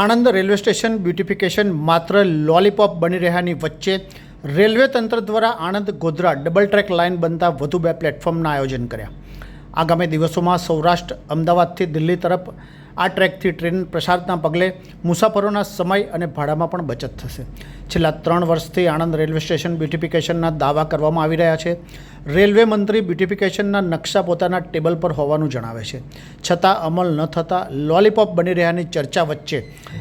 Anand railway station beautification માત્ર lollipop બની રહ્યાની વચ્ચે રેલવે તંત્ર દ્વારા Anand Godhra double track line બનતા વધુ બે પ્લેટફોર્મના આયોજન કર્યા. આગામી દિવસોમાં સૌરાષ્ટ્ર, અમદાવાદથી દિલ્હી તરફ આ ટ્રેકથી ટ્રેન પ્રસારના પગલે મુસાફરોના સમય અને ભાડામાં પણ બચત થશે. છેલ્લા ત્રણ વર્ષથી આણંદ રેલવે સ્ટેશન બ્યુટિફિકેશનના દાવા કરવામાં આવી રહ્યા છે. રેલવે મંત્રી બ્યુટિફિકેશનના નકશા પોતાના ટેબલ પર હોવાનું જણાવે છે. છતાં અમલ ન થતાં લોલીપોપ બની રહ્યાની ચર્ચા વચ્ચે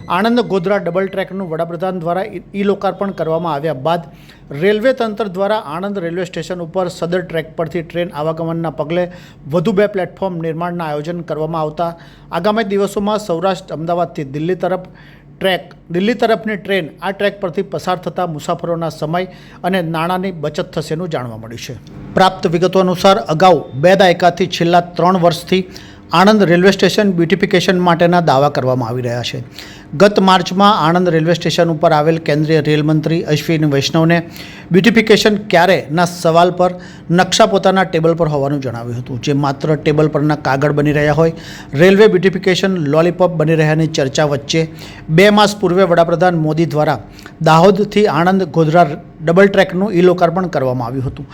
આણંદ ગોધરા ડબલ ટ્રેકનું વડાપ્રધાન દ્વારા ઈ લોકાર્પણ કરવામાં આવ્યા બાદ રેલવે તંત્ર દ્વારા આણંદ રેલવે સ્ટેશન ઉપર સદર ટ્રેક પરથી ટ્રેન આવાગમનના પગલે વધુ બે પ્લેટફોર્મ નિર્માણના આયોજન કરવામાં આવતા. આગામી દિવસોમાં સૌરાષ્ટ્ર, અમદાવાદથી દિલ્હી તરફ ટ્રેક, દિલ્હી તરફની ટ્રેન આ ટ્રેક પરથી પસાર થતા મુસાફરોના સમય અને નાણાંની બચત થશેનું જાણવા મળ્યું છે. પ્રાપ્ત વિગતો અનુસાર અગાઉ બે દાયકાથી છેલ્લા ત્રણ વર્ષથી આણંદ રેલવે સ્ટેશન બ્યુટિફિકેશન માટેના દાવા કરવામાં આવી રહ્યા છે. ગત માર્ચમાં આણંદ રેલવે સ્ટેશન ઉપર આવેલ કેન્દ્રીય રેલ મંત્રી અશ્વિની વૈષ્ણવને બ્યુટિફિકેશન ક્યારેના સવાલ પર, નકશા પોતાના ટેબલ પર હોવાનું જણાવ્યું હતું, જે માત્ર ટેબલ પરના કાગળ બની રહ્યા હોય, રેલવે બ્યુટિફિકેશન લોલીપોપ બની રહ્યાની ચર્ચા વચ્ચે બે માસ પૂર્વે વડાપ્રધાન મોદી દ્વારા દાહોદથી આણંદ ગોધરા ડબલ ટ્રેકનું ઈ લોકાર્પણ કરવામાં આવ્યું હતું.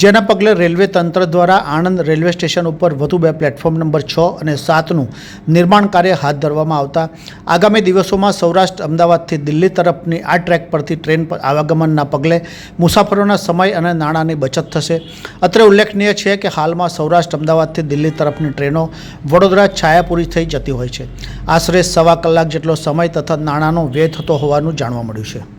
જેના પગલે રેલવે તંત્ર દ્વારા આણંદ રેલવે સ્ટેશન ઉપર વધુ બે પ્લેટફોર્મ નંબર છ અને સાતનું નિર્માણ કાર્ય હાથ ધરવામાં આવતા આગામી દિવસોમાં સૌરાષ્ટ્ર, અમદાવાદથી દિલ્હી તરફની આ ટ્રેક પરથી ટ્રેન પર આવાગમનના પગલે મુસાફરોના સમય અને નાણાંની બચત થશે. અત્રે ઉલ્લેખનીય છે કે હાલમાં સૌરાષ્ટ્ર, અમદાવાદથી દિલ્હી તરફની ટ્રેનો વડોદરા છાયાપુરી થઈ જતી હોય છે. આશરે સવા કલાક જેટલો સમય તથા નાણાંનો વ્યય થતો હોવાનું જાણવા મળ્યું છે.